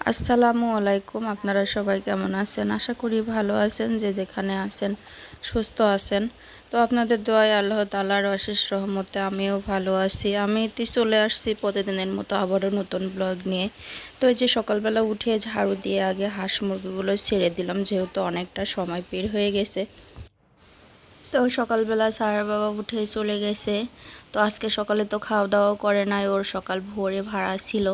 আসসালামু আলাইকুম, আপনারা সবাই কেমন আছেন? আশা করি ভালো আছেন, যে যেখানে আছেন সুস্থ আছেন। তো আপনাদের দোয়ায় আল্লাহ তালার অশেষ রহমতে আমিও ভালো আছি। আমি তি চলে আসছি প্রতিদিনের মতো আবারও নতুন ব্লগ নিয়ে। তো এই যে সকালবেলা উঠে ঝাড়ু দিয়ে আগে হাঁস মুরগিগুলো ছেড়ে দিলাম, যেহেতু অনেকটা সময় বের হয়ে গেছে। তো সকালবেলা সারা বাবা উঠে চলে গেছে। তো আজকে সকালে তো খাওয়া দাওয়া করে নাই, ওর সকাল ভোরে ভাড়া ছিল।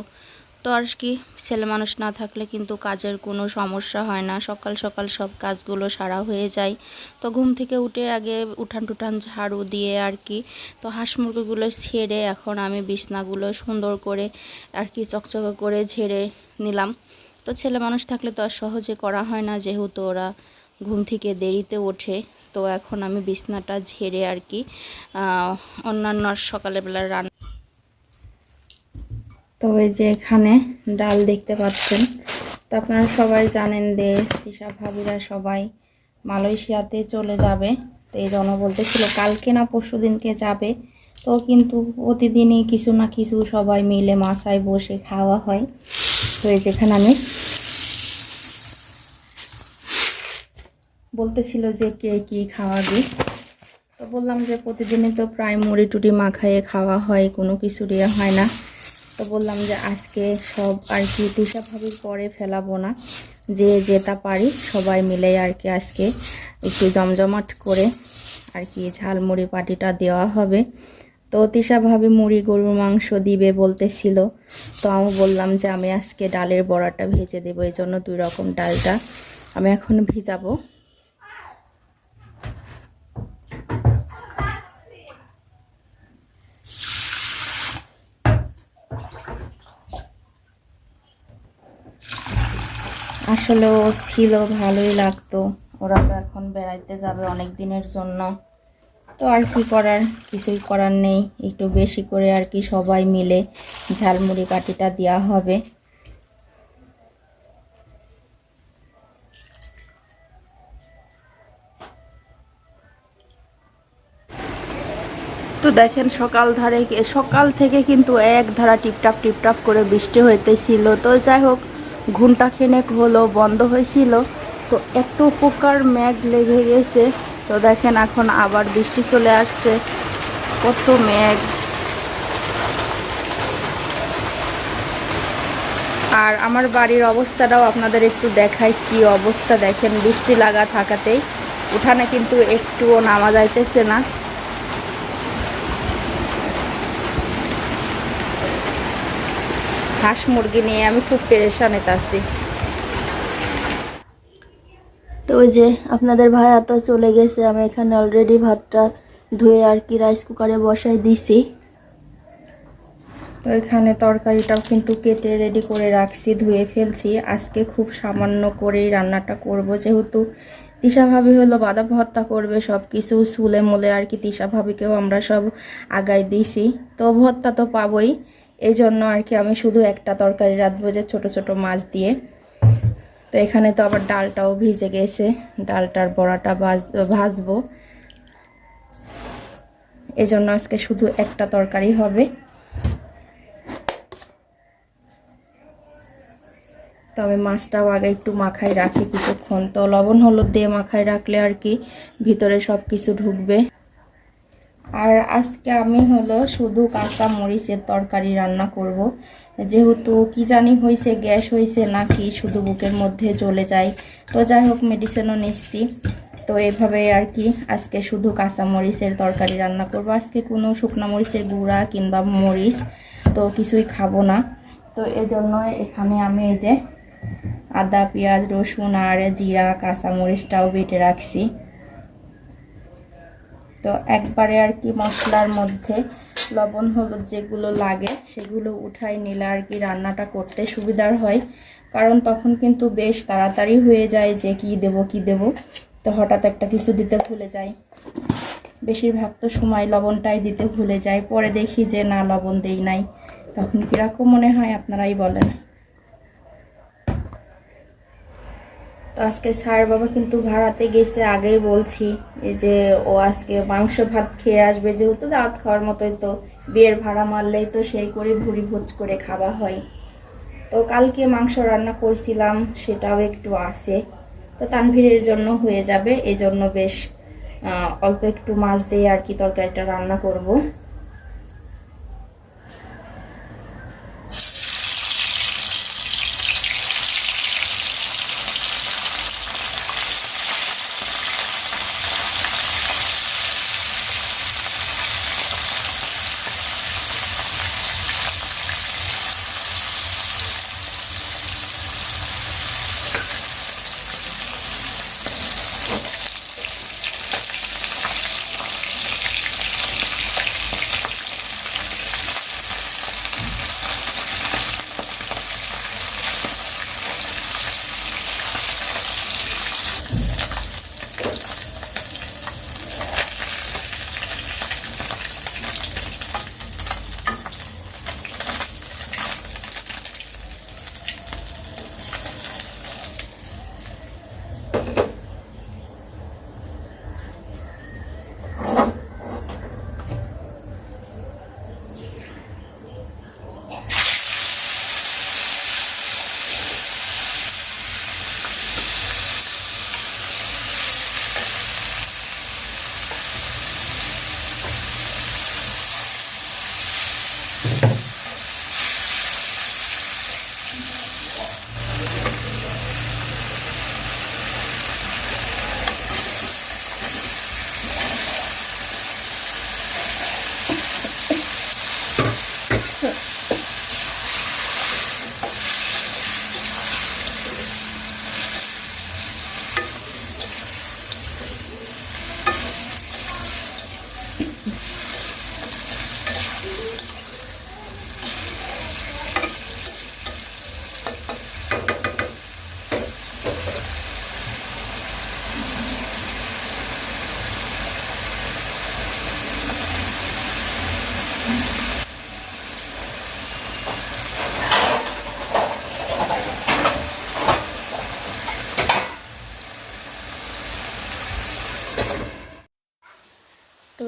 তো আর কি, ছেলে মানুষ না থাকলে কিন্তু কাজের কোনো সমস্যা হয় না। সকাল সকাল সব কাজগুলো সারা হয়ে যায়। তো ঘুম থেকে উঠে আগে উঠান টুঠান ঝাড়ু দিয়ে আর কি, তো হাঁস মুরগিগুলো ছেড়ে এখন আমি বিছনাগুলো সুন্দর করে আর কি চকচকে করে ঝেড়ে নিলাম। তো ছেলে মানুষ থাকলে তো আর সহজে করা হয় না, যেহেতু ওরা ঘুম থেকে দেরিতে ওঠে। তো এখন আমি বিছনাটা ঝেড়ে আর কি অন্যান্য সকালবেলা রান্না তো এই যে এখানে ডাল দেখতে পাচ্ছেন। তো আপনারা সবাই জানেন যে তিশা ভাবিরা সবাই মালয়েশিয়াতে চলে যাবে। তো এই জন্য বলতেছিল, কালকে না পরশু দিনকে যাবে। তো কিন্তু প্রতিদিনই কিছু না কিছু সবাই মিলে মাসায় বসে খাওয়া হয়। তো এই যেখানে আমি বলতেছিল যে কে কি খাওয়াবে। তো বললাম যে প্রতিদিনই তো প্রায় মুড়ি টুটি মাখাইয়ে খাওয়া হয়, কোনো কিছু দেওয়া হয় না। তো বললাম যে আজকে সব আর কি দিশাভাবে পরে ফেলাবো না। যে যেটা পারি সবাই মিলে আর কি আজকে একটু জমজমাট করে আর কি ঝালমুড়ি পাটিটা দেওয়া হবে। তো ভাবি মুড়ি, গরুর মাংস দিবে বলতেছিল। তো আমি বললাম যে আমি আজকে ডালের বড়াটা ভেজে দেবো, এই জন্য দুই রকম ডালটা আমি এখন ভিজাবো। আসলেও ছিল, ভালোই লাগতো। ওরা তো এখন বেড়াইতে যাবে অনেক দিনের জন্য। তো আর কি করার? কিছুই করার নেই। একটু বেশি করে আর কি সবাই মিলে ঝালমুড়ি পাটিটা দেওয়া হবে। তো দেখেন সকাল ধারে, সকাল থেকে কিন্তু এক ধারা টিপটাপ টিপটাপ করে বৃষ্টি হইতেছিল। তো যাই হোক ঘুমটা খেনেক হলো, বন্ধ হয়েছিল। তো এত প্রকার মেঘ লেগে গেছে। তো দেখেন এখন আবার বৃষ্টি চলে আসছে। কত মেঘ। আর আমার বাড়ির অবস্থাটাও আপনাদের একটু দেখাই, কি অবস্থা দেখেন। বৃষ্টি লাগা থাকাতেই। উঠানে কিন্তু একটুও নামা যাইতেছে না। হাঁস মুরগি নিয়ে আমি খুব পেরেশানে আছি। তো ওই যে আপনাদের ভাই তো চলে গেছে আমি এখানে অলরেডি ভাতটা ধুয়ে আর কি রাইস কুকারে বসাই দিছি। তো এখানে তরকারিটাও কিন্তু কেটে রেডি করে রাখছি ধুয়ে ফেলছি। আজকে খুব সামান্য করেই রান্নাটা করব যেহেতু ভাবি হলো বাদা ভর্তা করবে সব কিছু চুলে মুলে আর কি ভাবিকেও আমরা সব আগাই দিছি। তো ভর্তা তো পাবোই। এই জন্য আর কি আমি শুধু একটা তরকারি রাঁধবো যে ছোট ছোট মাছ দিয়ে। তো এখানে তো আবার ডালটাও ভিজে গেছে, ডালটার বড়াটা ভাজ, ভাজবো। এই জন্য আজকে শুধু একটা তরকারি হবে। তো আমি মাছটাও আগে একটু মাখায় রাখি, কিছুক্ষণ। তো লবণ, হলুদ দিয়ে মাখায় রাখলে আর কি ভিতরে সব কিছু ঢুকবে। আর আজকে আমি হলো শুধু কাঁচা মরিচের তরকারি রান্না করব। যেহেতু কি জানি হয়েছে গ্যাস হয়েছে নাকি শুধু বুকের মধ্যে চলে যায়। তো যাই হোক মেডিসিনও নিচ্ছি। তো এভাবে আর কি আজকে শুধু কাঁচা মরিচের তরকারি রান্না করব। আজকে কোনো শুকনো মরিচের গুঁড়া কিংবা মরিচ তো কিছুই খাব না। তো এজন্য এখানে আমি এই যে আদা, পেঁয়াজ, রসুন আর জিরা, কাঁচা মরিচটাও বেটে রাখছি। তো একবারে আর কি মশলার মধ্যে লবণ, হলুদ যেগুলো লাগে সেগুলো উঠাই নিলে আর কি রান্নাটা করতে সুবিধার হয়। কারণ তখন কিন্তু বেশ তাড়াতাড়ি হয়ে যায় যে কি দেব কি দেব। তো হঠাৎ একটা কিছু দিতে ভুলে যাই। বেশিরভাগ তো সময় লবণটাই দিতে ভুলে যায় পরে দেখি যে না, লবণ দেই নাই। তখন কীরকম মনে হয়, আপনারাই বলেন। তো আজকে স্যার বাবা কিন্তু ভাড়াতে গেছে, আগেই বলছি যে ও আজকে মাংস ভাত খেয়ে আসবে, যেহেতু দাঁত খাওয়ার মতোই তো, বিয়ের ভাড়া মারলেই তো সেই করে ভুড়ি ভোজ করে খাওয়া হয়। তো কালকে মাংস রান্না করছিলাম, সেটাও একটু আছে। তো তানভীরের জন্য হয়ে যাবে এই জন্য বেশ অল্প একটু মাছ দিয়ে আর কি তরকারিটা রান্না করব।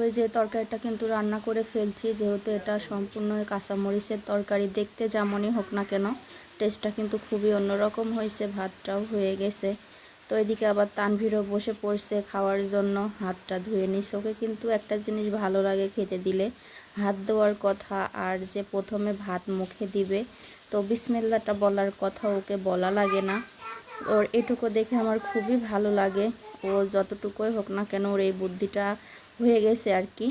তো যে, তরকারিটা কিন্তু রান্না করে ফেলছি, যেহেতু এটা সম্পূর্ণ কাঁচামরিচের তরকারি। দেখতে যেমনই হোক না কেন, টেস্টটা কিন্তু খুবই অন্যরকম হয়েছে, ভাতটাও হয়ে গেছে। তো এদিকে আবার তানভীরও বসে পড়ছে খাওয়ার জন্য, হাতটা ধুয়ে নিস। ওকে কিন্তু একটা জিনিস ভালো লাগে খেতে দিলে, হাত দেওয়ার কথা আর যে প্রথমে ভাত মুখে দিবে। তো বিসমিল্লাটা বলার কথা ওকে বলা লাগে না। ওর এটুকু দেখে আমার খুবই ভালো লাগে। ও যতটুকুই হোক না কেন, ওর এই বুদ্ধিটা হয়ে গেছে আর কি।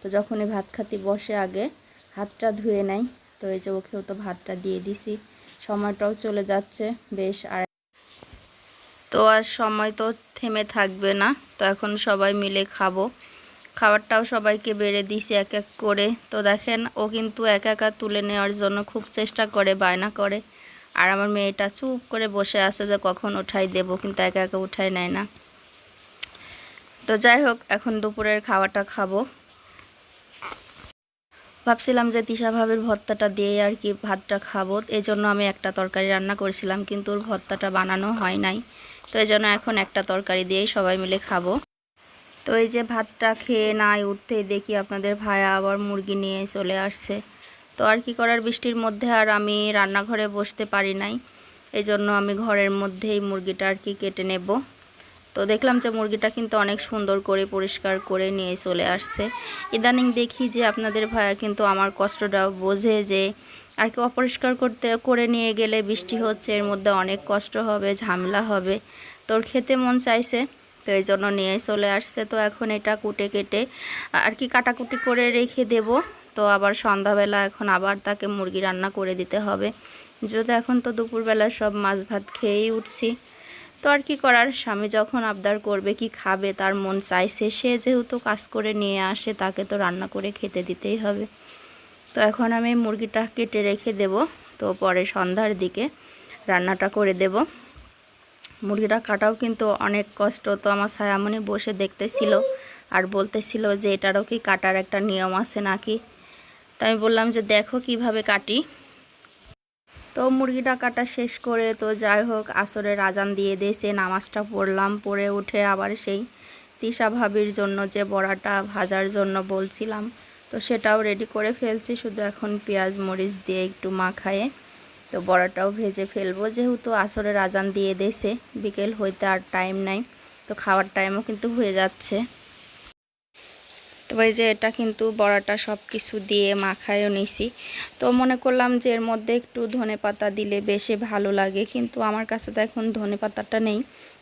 তো যখনই ভাত খাতি বসে আগে, হাতটা ধুয়ে নেয় তো এই যে ওকেও তো ভাতটা দিয়ে দিছি। সময়টাও চলে যাচ্ছে বেশ আর তো আর সময় তো থেমে থাকবে না। তো এখন সবাই মিলে খাব। খাবারটাও সবাইকে বেড়ে দিছি এক এক করে। তো দেখেন, ও কিন্তু একা একা তুলে নেওয়ার জন্য খুব চেষ্টা করে, বায়না করে। আর আমার মেয়েটা চুপ করে বসে আছে যে কখন উঠাই দেব, কিন্তু একা একা উঠাই নেয় না। তো যাই হোক, এখন দুপুরের খাওয়াটা খাব। ভাবছিলাম যে তিশা ভাবির ভর্তাটা দিয়ে আর কি ভাতটা খাব। এই জন্য আমি একটা তরকারি রান্না করেছিলাম, কিন্তু ওর ভর্তাটা বানানো হয় নাই। তো এই জন্য এখন একটা তরকারি দিয়েই সবাই মিলে খাব। তো এই যে ভাতটা খেয়ে নাই উঠতেই দেখি আপনাদের ভাইয়া আবার মুরগি নিয়ে চলে আসছে। তো আর কি করার, বৃষ্টির মধ্যে আর আমি রান্নাঘরে বসতে পারি নাই। এই জন্য আমি ঘরের মধ্যেই মুরগিটা আর কি কেটে নেব। তো দেখলাম যে মুরগিটা কিন্তু অনেক সুন্দর করে পরিষ্কার করে নিয়ে চলে আসছে। ইদানিং দেখি যে আপনাদের ভাইয়া কিন্তু আমার কষ্টটা বোঝে যে আর কি অপরিষ্কার করতে, করে নিয়ে গেলে বৃষ্টি হচ্ছে, এর মধ্যে অনেক কষ্ট হবে, ঝামেলা হবে। তোর খেতে মন চাইছে, তো এই জন্য নিয়ে চলে আসছে। তো এখন এটা কুটে কেটে আর কি কাটাকুটি করে রেখে দেব। তো আবার সন্ধ্যাবেলা এখন আবার তাকে মুরগি রান্না করে দিতে হবে। যদি এখন তো দুপুরবেলা সব মাছ ভাত খেয়েই উঠছি। তো আর কি করার? স্বামী যখন আবদার করবে কি খাবে, তার মন চাইছে, সে যেহেতু কাজ করে নিয়ে আসে, তাকে তো রান্না করে খেতে দিতেই হবে। তো এখন আমি মুরগিটা কেটে রেখে দেব। তো পরে সন্ধ্যার দিকে রান্নাটা করে দেব। মুরগিটা কাটাও কিন্তু অনেক কষ্ট। তো আমার ছায়ামণি বসে দেখতেছিল আর বলতেছিল যে, এটারও কি কাটার একটা নিয়ম আছে নাকি? তো আমি বললাম যে, দেখো কীভাবে কাটি। তো মুরগিটা কাটা শেষ করে তো যাই হোক, আসরের আজান দিয়ে দিয়েছে, নামাজটা পড়লাম, পড়ে উঠে আবার সেই তিশা ভাবির জন্য যে বড়াটা ভাজার জন্য বলছিলাম, তো সেটাও রেডি করে ফেলছি, শুধু এখন পেঁয়াজ মরিচ দিয়ে একটু মাখায়ে তো বড়াটাও ভেজে ফেলব, যেহেতু আসরের আজান দিয়ে দেশে বিকেল হইতে আর টাইম নাই, তো খাওয়ার টাইমও কিন্তু হয়ে যাচ্ছে। তো এই যে এটা কিন্তু বড়াটা সব কিছু দিয়ে মাখায়ও নিছি। তো মনে করলাম যে এর মধ্যে একটু ধনে পাতা দিলে বেশি ভালো লাগে, কিন্তু আমার কাছে তো এখন ধনে পাতাটা নেই।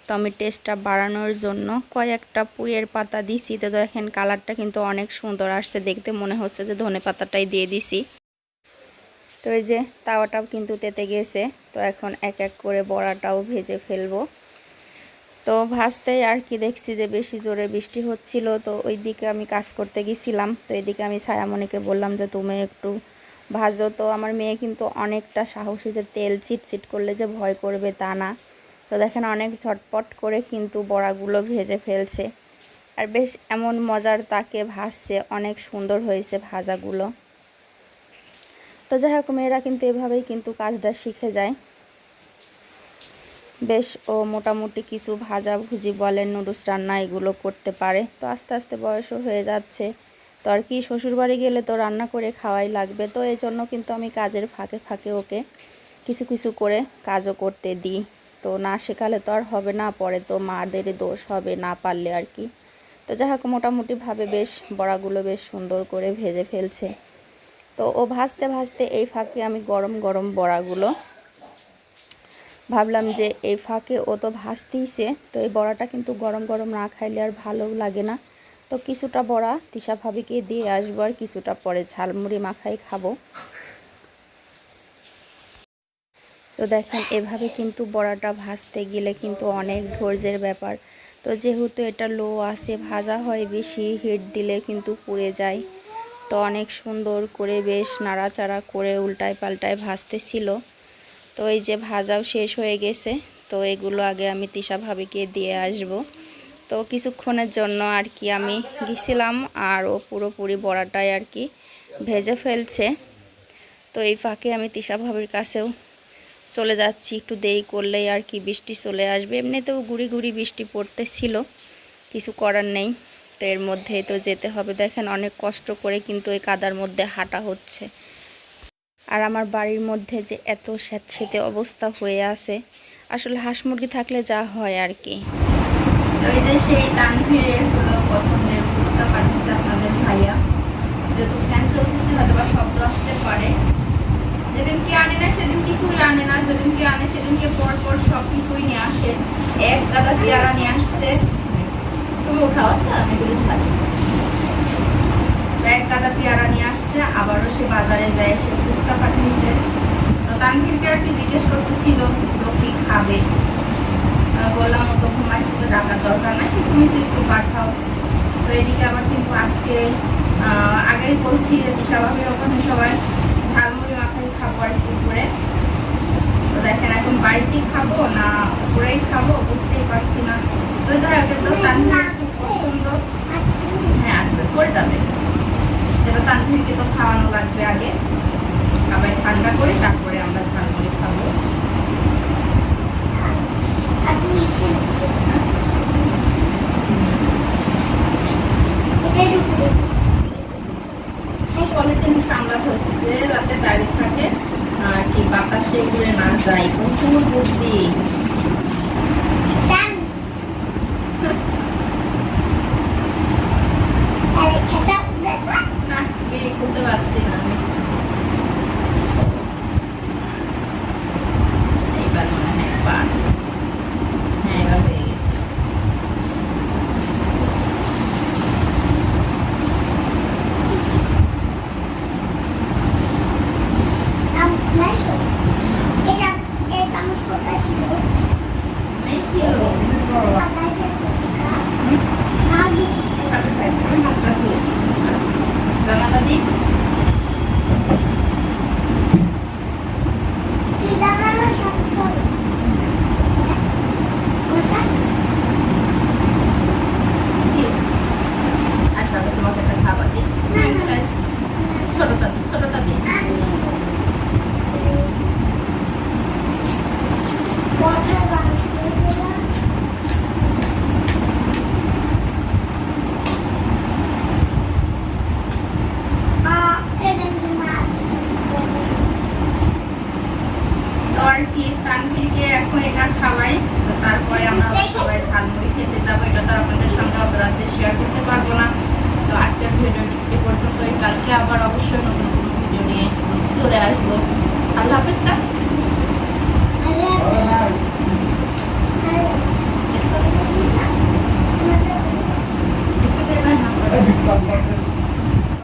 তো আমি টেস্টটা বাড়ানোর জন্য কয়েকটা পুয়ের পাতা দিছি। তো দেখেন কালারটা কিন্তু অনেক সুন্দর আসছে। দেখতে মনে হচ্ছে যে ধনে পাতাটাই দিয়ে দিছি। তো এই যে তাওয়াটাও কিন্তু তেতে গেছে। তো এখন এক এক করে বড়াটাও ভেজে ফেলব। তো ভাজতেই আর কি দেখছি যে বেশি জোরে বৃষ্টি হচ্ছিল, তো ওই দিকে আমি কাজ করতে গেছিলাম। তো এদিকে আমি ছায়ামণিকে বললাম যে, তুমি একটু ভাজো। তো আমার মেয়ে কিন্তু অনেকটা সাহসী যে তেল চিটচিট করলে যে ভয় করবে তা না। তো দেখেন অনেক ঝটপট করে কিন্তু বড়াগুলো ভেজে ফেলছে। আর বেশ এমন মজার তাকে ভাসছে অনেক সুন্দর হয়েছে ভাজাগুলো। তো যাই হোক, মেয়েরা কিন্তু এভাবেই কিন্তু কাজটা শিখে যায়। বেশ, ও মোটামুটি কিছু ভাজা ভুজি বলেন, নুডলস রান্না এগুলো করতে পারে। তো আস্তে আস্তে বয়সও হয়ে যাচ্ছে। তো আর কি, শ্বশুরবাড়ি গেলে তো রান্না করে খাওয়াই লাগবে। তো এই জন্য কিন্তু আমি কাজের ফাঁকে ফাঁকে ওকে কিছু কিছু করে কাজও করতে দিই। তো না শেখালে তো আর হবে না, পরে তো মাদের দোষ হবে না পারলে আর কি। তো যাই হোক, মোটামুটিভাবে বেশ, বড়াগুলো বেশ সুন্দর করে ভেজে ফেলছে। তো ও ভাজতে ভাজতে এই ফাঁকে আমি গরম গরম বড়াগুলো ভাবলাম যে এই ফাঁকে ও তো ভাজতেইছে তো এই বড়াটা কিন্তু গরম গরম না খাইলে আর ভালো লাগে না। তো কিছুটা বড়া তিশা ভাবিকে দিয়ে আসব আর কিছুটা পরে ঝালমুড়ি মাখাই খাব। তো দেখেন, এভাবে কিন্তু বড়াটা ভাজতে গেলে কিন্তু অনেক ধৈর্যের ব্যাপার। তো যেহেতু এটা লো আসে ভাজা হয় বেশি হিট দিলে কিন্তু পুড়ে যায়। তো অনেক সুন্দর করে বেশ নাড়াচাড়া করে উল্টায় পাল্টায় ভাজতেছিল। তো এই যে ভাজাও শেষ হয়ে গেছে। তো এগুলো আগে আমি তিশা ভাবিকে দিয়ে আসব। তো কিছুক্ষণের জন্য আর কি আমি গেছিলাম আর ও পুরোপুরি বড়াটাই আর কি ভেজে ফেলছে। তো এই ফাঁকে আমি তিশা ভাবির কাছেও চলে যাচ্ছি। একটু দেরি করলেই আর কি বৃষ্টি চলে আসবে। এমনিতেও গুড়ি গুড়ি বৃষ্টি পড়তেছিল, কিছু করার নেই। তো এর মধ্যে তো যেতে হবে। দেখেন অনেক কষ্ট করে কিন্তু এই কাদার মধ্যে হাঁটা হচ্ছে। আর আমার বাড়ির মধ্যে যে এত স্যাঁতসেঁতে অবস্থা হয়ে আছে, আসলে হাঁস মুরগি থাকলে যা হয় আর কি। এই যে সেই পছন্দের বুঝতে আপনাদের ভাইয়া হয়তো বা শব্দ আসতে পারে। যেদিন কি আনে না, সেদিন কিছুই আনে না। যেদিন কি আনে, সেদিনকে পর পর সব কিছুই নিয়ে আসে। এক গাদা পেয়ারা নিয়ে আসছে। তুমি উঠাও আসতে আমি এক গাদা পেয়ারা নিয়ে আসছে, আবারও সে বাজারে যায়, সে ফুচকা পাঠিয়েছে। তো তানভীরকে আর কি জিজ্ঞেস করতেছিল, তো কি খাবে? বললাম, ও তো ঘুমাইছে তো টাকার দরকার নাই কিছু মিশে একটু পাঠাও। তো এদিকে আবার কিন্তু আজকে আগেই বলছি যে দিশাভাবির ওখানে সবাই ঝালমুড়ি মাখাই খাব আর কি করে। তো দেখেন এখন বাড়িতেই খাব না উপরেই খাব, বুঝতেই পারছি না। তো যাই হোক তো তানভীর খুব পছন্দ। হ্যাঁ আসবে করে যাবে। তানভীরকে তো খাওয়ানো লাগবে আগে। আবার ঠান্ডা করে তারপরে আমরা ঝালমুড়ি